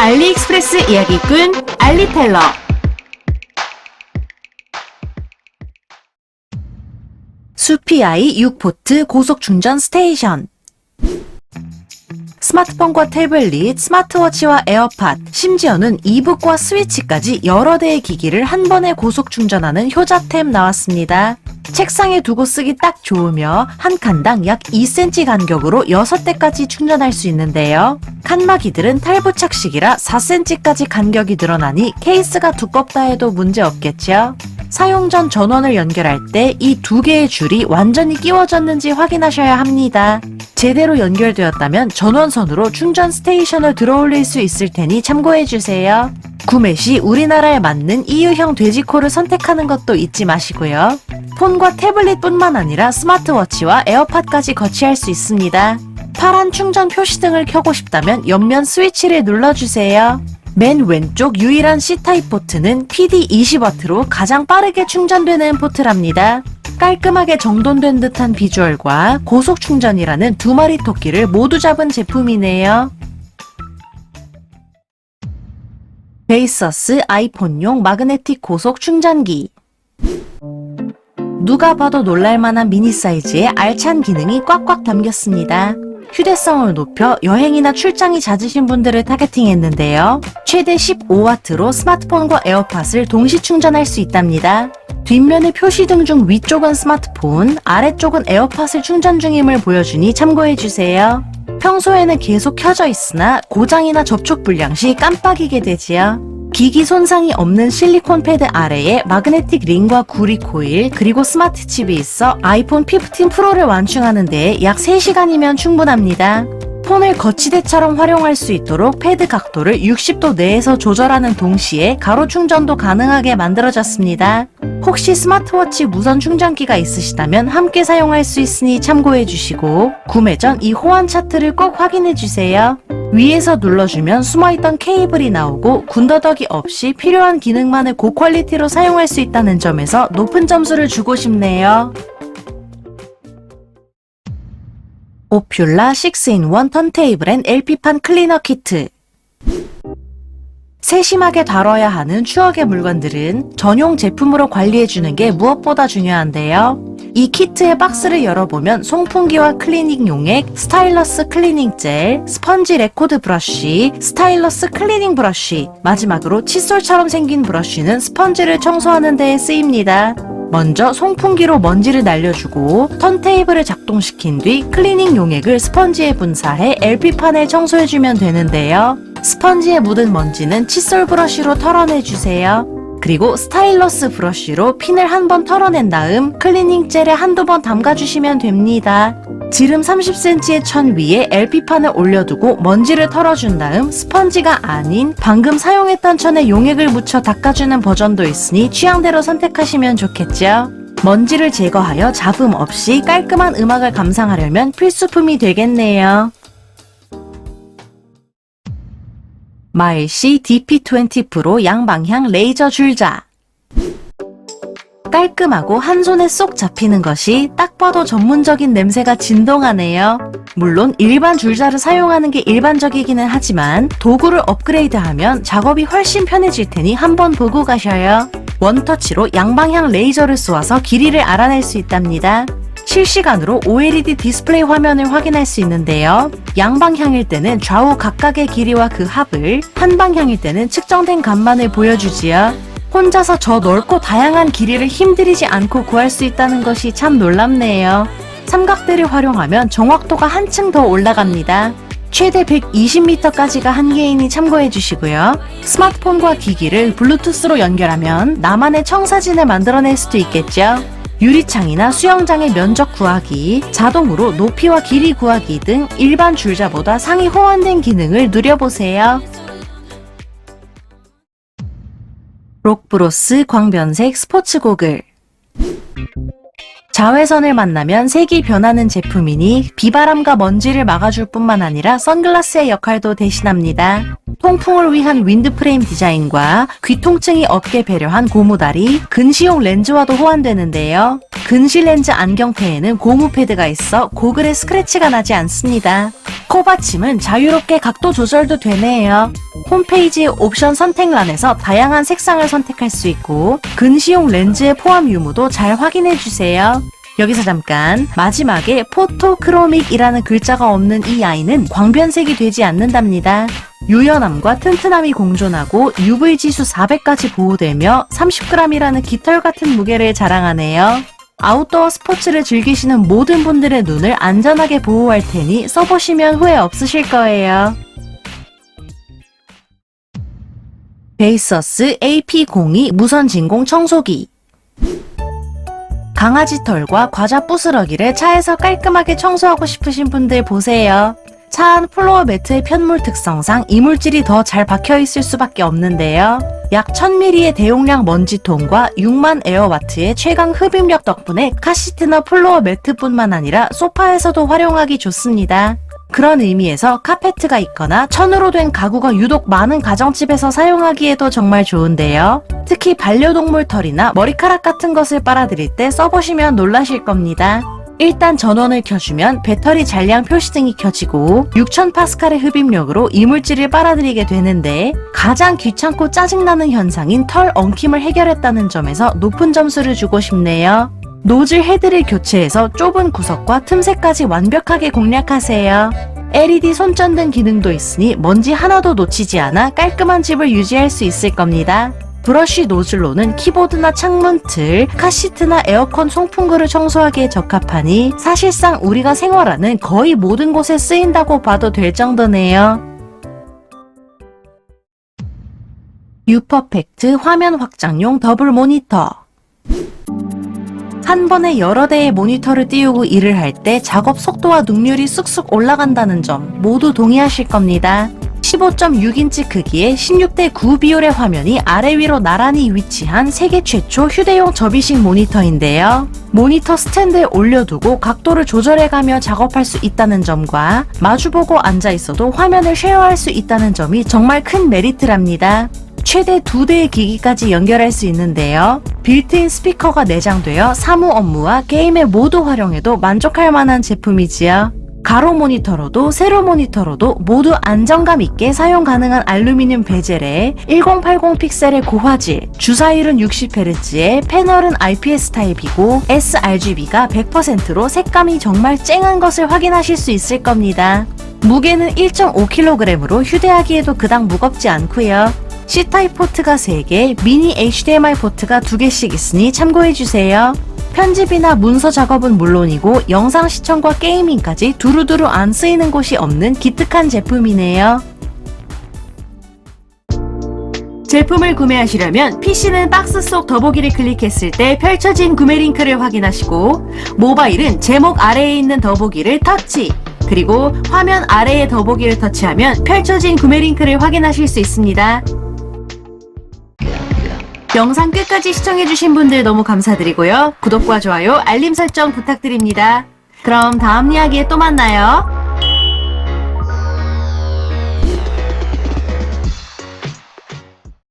알리익스프레스 이야기꾼 알리텔러. 수피아이 6포트 고속 충전 스테이션 스마트폰과 태블릿, 스마트워치와 에어팟, 심지어는 이북과 스위치까지 여러 대의 기기를 한 번에 고속 충전하는 효자템 나왔습니다. 책상에 두고 쓰기 딱 좋으며 한 칸당 약 2cm 간격으로 6대까지 충전할 수 있는데요. 칸막이들은 탈부착식이라 4cm까지 간격이 늘어나니 케이스가 두껍다 해도 문제 없겠죠. 사용 전 전원을 연결할 때 이 두 개의 줄이 완전히 끼워졌는지 확인하셔야 합니다. 제대로 연결되었다면 전원선으로 충전 스테이션을 들어올릴 수 있을 테니 참고해주세요. 구매 시 우리나라에 맞는 EU형 돼지코를 선택하는 것도 잊지 마시고요. 폰과 태블릿뿐만 아니라 스마트워치와 에어팟까지 거치할 수 있습니다. 파란 충전 표시등을 켜고 싶다면 옆면 스위치를 눌러주세요. 맨 왼쪽 유일한 C타입 포트는 PD20W로 가장 빠르게 충전되는 포트랍니다. 깔끔하게 정돈된 듯한 비주얼과 고속 충전이라는 두 마리 토끼를 모두 잡은 제품이네요. 베이서스 아이폰용 마그네틱 고속 충전기 누가 봐도 놀랄만한 미니 사이즈의 알찬 기능이 꽉꽉 담겼습니다. 휴대성을 높여 여행이나 출장이 잦으신 분들을 타겟팅했는데요. 최대 15W로 스마트폰과 에어팟을 동시 충전할 수 있답니다. 뒷면의 표시등 중 위쪽은 스마트폰, 아래쪽은 에어팟을 충전 중임을 보여주니 참고해주세요. 평소에는 계속 켜져 있으나 고장이나 접촉 불량 시 깜빡이게 되지요. 기기 손상이 없는 실리콘 패드 아래에 마그네틱 링과 구리 코일 그리고 스마트 칩이 있어 아이폰 15 프로를 완충하는 데에 약 3시간이면 충분합니다. 폰을 거치대처럼 활용할 수 있도록 패드 각도를 60도 내에서 조절하는 동시에 가로 충전도 가능하게 만들어졌습니다. 혹시 스마트워치 무선 충전기가 있으시다면 함께 사용할 수 있으니 참고해 주시고 구매 전 이 호환 차트를 꼭 확인해 주세요. 위에서 눌러주면 숨어있던 케이블이 나오고 군더더기 없이 필요한 기능만을 고퀄리티로 사용할 수 있다는 점에서 높은 점수를 주고 싶네요. 오퓰라 6in1 턴테이블 앤 LP판 클리너 키트 세심하게 다뤄야 하는 추억의 물건들은 전용 제품으로 관리해주는 게 무엇보다 중요한데요. 이 키트의 박스를 열어보면 송풍기와 클리닝 용액, 스타일러스 클리닝 젤, 스펀지 레코드 브러쉬, 스타일러스 클리닝 브러쉬, 마지막으로 칫솔처럼 생긴 브러쉬는 스펀지를 청소하는 데에 쓰입니다. 먼저 송풍기로 먼지를 날려주고 턴테이블을 작동시킨 뒤 클리닝 용액을 스펀지에 분사해 LP판을 청소해주면 되는데요. 스펀지에 묻은 먼지는 칫솔 브러쉬로 털어내주세요. 그리고 스타일러스 브러쉬로 핀을 한 번 털어낸 다음 클리닝 젤에 한두 번 담가주시면 됩니다. 지름 30cm의 천 위에 LP판을 올려두고 먼지를 털어준 다음 스펀지가 아닌 방금 사용했던 천에 용액을 묻혀 닦아주는 버전도 있으니 취향대로 선택하시면 좋겠죠. 먼지를 제거하여 잡음 없이 깔끔한 음악을 감상하려면 필수품이 되겠네요. 마일시 DP20 프로 양방향 레이저 줄자 깔끔하고 한 손에 쏙 잡히는 것이 딱 봐도 전문적인 냄새가 진동하네요. 물론 일반 줄자를 사용하는 게 일반적이기는 하지만 도구를 업그레이드하면 작업이 훨씬 편해질 테니 한번 보고 가셔요. 원터치로 양방향 레이저를 쏘아서 길이를 알아낼 수 있답니다. 실시간으로 OLED 디스플레이 화면을 확인할 수 있는데요. 양방향일 때는 좌우 각각의 길이와 그 합을, 한방향일 때는 측정된 값만을 보여주지요. 혼자서 저 넓고 다양한 길이를 힘들이지 않고 구할 수 있다는 것이 참 놀랍네요. 삼각대를 활용하면 정확도가 한층 더 올라갑니다. 최대 120m까지가 한계이니 참고해 주시고요. 스마트폰과 기기를 블루투스로 연결하면 나만의 청사진을 만들어낼 수도 있겠죠. 유리창이나 수영장의 면적 구하기, 자동으로 높이와 길이 구하기 등 일반 줄자보다 상위 호환된 기능을 누려보세요. 록브로스 광변색 스포츠 고글 자외선을 만나면 색이 변하는 제품이니 비바람과 먼지를 막아줄 뿐만 아니라 선글라스의 역할도 대신합니다. 통풍을 위한 윈드프레임 디자인과 귀통증이 없게 배려한 고무다리, 근시용 렌즈와도 호환되는데요. 근시 렌즈 안경테에는 고무 패드가 있어 고글에 스크래치가 나지 않습니다. 코받침은 자유롭게 각도 조절도 되네요. 홈페이지 옵션 선택란에서 다양한 색상을 선택할 수 있고 근시용 렌즈의 포함 유무도 잘 확인해 주세요. 여기서 잠깐 마지막에 포토크로믹이라는 글자가 없는 이 아이는 광변색이 되지 않는답니다. 유연함과 튼튼함이 공존하고 UV 지수 400까지 보호되며 30g이라는 깃털 같은 무게를 자랑하네요. 아웃도어 스포츠를 즐기시는 모든 분들의 눈을 안전하게 보호할 테니 써보시면 후회 없으실 거예요. 베이서스 AP02 무선 진공 청소기 강아지 털과 과자 부스러기를 차에서 깔끔하게 청소하고 싶으신 분들 보세요. 차안 플로어 매트의 편물 특성상 이물질이 더 잘 박혀 있을 수밖에 없는데요. 약 1000ml의 대용량 먼지통과 6만 에어와트의 최강 흡입력 덕분에 카시트나 플로어 매트뿐만 아니라 소파에서도 활용하기 좋습니다. 그런 의미에서 카페트가 있거나 천으로 된 가구가 유독 많은 가정집에서 사용하기에도 정말 좋은데요. 특히 반려동물 털이나 머리카락 같은 것을 빨아들일 때 써보시면 놀라실 겁니다. 일단 전원을 켜주면 배터리 잔량 표시등이 켜지고 6000파스칼의 흡입력으로 이물질을 빨아들이게 되는데 가장 귀찮고 짜증나는 현상인 털 엉킴을 해결했다는 점에서 높은 점수를 주고 싶네요. 노즐 헤드를 교체해서 좁은 구석과 틈새까지 완벽하게 공략하세요. LED 손전등 기능도 있으니 먼지 하나도 놓치지 않아 깔끔한 집을 유지할 수 있을 겁니다. 브러쉬 노즐로는 키보드나 창문 틀, 카시트나 에어컨 송풍구를 청소하기에 적합하니 사실상 우리가 생활하는 거의 모든 곳에 쓰인다고 봐도 될 정도네요. 유퍼펙트 화면 확장용 더블 모니터 한 번에 여러 대의 모니터를 띄우고 일을 할 때 작업 속도와 능률이 쑥쑥 올라간다는 점 모두 동의하실 겁니다. 15.6인치 크기의 16대 9 비율의 화면이 아래 위로 나란히 위치한 세계 최초 휴대용 접이식 모니터인데요. 모니터 스탠드에 올려두고 각도를 조절해가며 작업할 수 있다는 점과 마주보고 앉아 있어도 화면을 쉐어할 수 있다는 점이 정말 큰 메리트랍니다. 최대 두 대의 기기까지 연결할 수 있는데요. 빌트인 스피커가 내장되어 사무 업무와 게임에 모두 활용해도 만족할 만한 제품이지요. 가로 모니터로도 세로 모니터로도 모두 안정감 있게 사용 가능한 알루미늄 베젤에 1080 픽셀의 고화질, 주사율은 60Hz에 패널은 IPS 타입이고 sRGB가 100%로 색감이 정말 쨍한 것을 확인하실 수 있을 겁니다. 무게는 1.5kg으로 휴대하기에도 그닥 무겁지 않고요. C타입 포트가 3개, 미니 HDMI 포트가 2개씩 있으니 참고해주세요. 편집이나 문서 작업은 물론이고 영상 시청과 게이밍까지 두루두루 안 쓰이는 곳이 없는 기특한 제품이네요. 제품을 구매하시려면 PC는 박스 속 더보기를 클릭했을 때 펼쳐진 구매 링크를 확인하시고 모바일은 제목 아래에 있는 더보기를 터치 그리고 화면 아래의 더보기를 터치하면 펼쳐진 구매 링크를 확인하실 수 있습니다. 영상 끝까지 시청해주신 분들 너무 감사드리고요. 구독과 좋아요, 알림 설정 부탁드립니다. 그럼 다음 이야기에 또 만나요.